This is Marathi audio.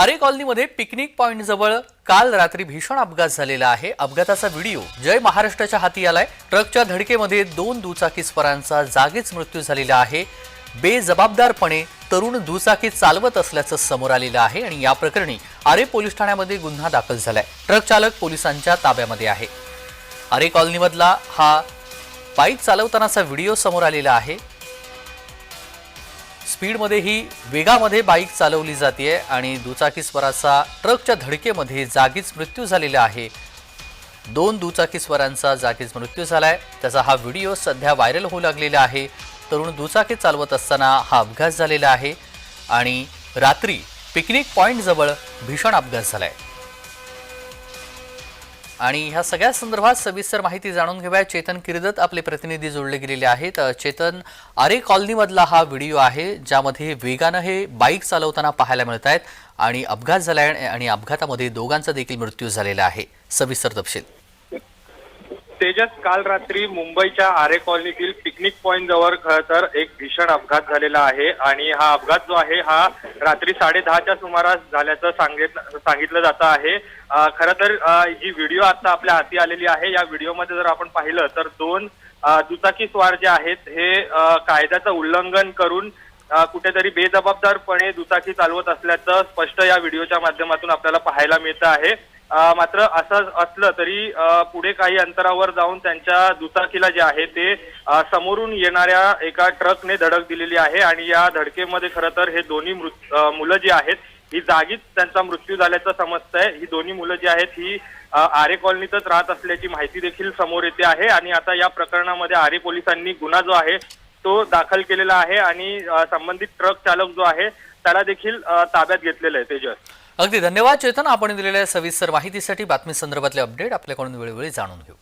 आरे कॉलनीमध्ये पिकनिक पॉइंट जवळ काल रात्री भीषण अपघात झालेला आहे. अपघाताचा व्हिडिओ जय महाराष्ट्राच्या हाती आलाय. ट्रकच्या धडकेमध्ये दोन दुचाकीस्वरांचा जागीच मृत्यू झालेला आहे. बेजबाबदारपणे तरुण दुचाकी चालवत असल्याचं समोर आलेलं आहे आणि या प्रकरणी आरे पोलीस ठाण्यामध्ये गुन्हा दाखल झालाय. ट्रक चालक पोलिसांच्या ताब्यामध्ये आहे. आरे कॉलनीमधला हा बाईक चालवतानाचा व्हिडिओ समोर आलेला आहे. स्पीडमध्येही वेगामध्ये बाईक चालवली जाते आणि दुचाकीस्वराचा ट्रकच्या धडकेमध्ये जागीच मृत्यू झालेला आहे. दोन दुचाकीस्वरांचा जागीच मृत्यू झालाय. त्याचा हा व्हिडिओ सध्या व्हायरल होऊ लागलेला आहे. तरुण दुचाकी चालवत असताना हा अपघात झालेला आहे आणि रात्री पिकनिक पॉईंटजवळ भीषण अपघात झाला आहे आणि ह्या सगळ्या संदर्भात सविस्तर माहिती जाणून घेऊया. चेतन किर्दत आपले प्रतिनिधी जोडले गेलेले आहेत. चेतन आरे कॉलनीमधला हा व्हिडिओ आहे ज्यामध्ये वेगानं हे बाईक चालवताना पाहायला मिळत आहेत आणि अपघात झाला आहे आणि अपघातामध्ये दोघांचा देखील मृत्यू झालेला आहे. सविस्तर तपशील. तेजस काल रात्री मुंबईच्या आरे कॉलनीतील पिकनिक पॉईंट जवळ खरं तर एक भीषण अपघात झालेला आहे आणि हा अपघात जो आहे हा रात्री साडे दहाच्या सुमारास झाल्याचं सांगित सांगितलं जातं आहे. खरं तर जी व्हिडिओ आता आपल्या हाती आलेली आहे. या व्हिडिओमध्ये जर आपण पाहिलं तर दोन दुचाकी स्वार जे आहेत हे कायद्याचं उल्लंघन करून कुठेतरी बेजबाबदारपणे दुचाकी चालवत असल्याचं स्पष्ट या व्हिडिओच्या माध्यमातून आपल्याला पाहायला मिळतं आहे. मात्र असं असलं तरी पुढे काही अंतरावर जाऊन त्यांच्या दुचाकीला जे आहे ते समोरून येणाऱ्या एका ट्रकने धडक दिलेली आहे आणि या धडकेमध्ये खरं तर हे दोन्ही मृत मुलं जी आहेत ही जागीच त्यांचा मृत्यू झाल्याचं समजतंय. ही दोन्ही मुलं जी आहेत ही आरे कॉलनीतच राहत असल्याची माहिती देखील समोर येते आहे. आणि आता या प्रकरणामध्ये आरे पोलिसांनी गुन्हा जो आहे तो दाखल केलेला आहे आणि संबंधित ट्रक चालक जो आहे त्याला देखील ताब्यात घेतलेलं आहे तेजस. अगदी धन्यवाद चेतन. आपण दिलेल्या सविस्तर माहितीसाठी बातमी संदर्भातले अपडेट आपल्याकडून वेळोवेळी जाणून घेऊ.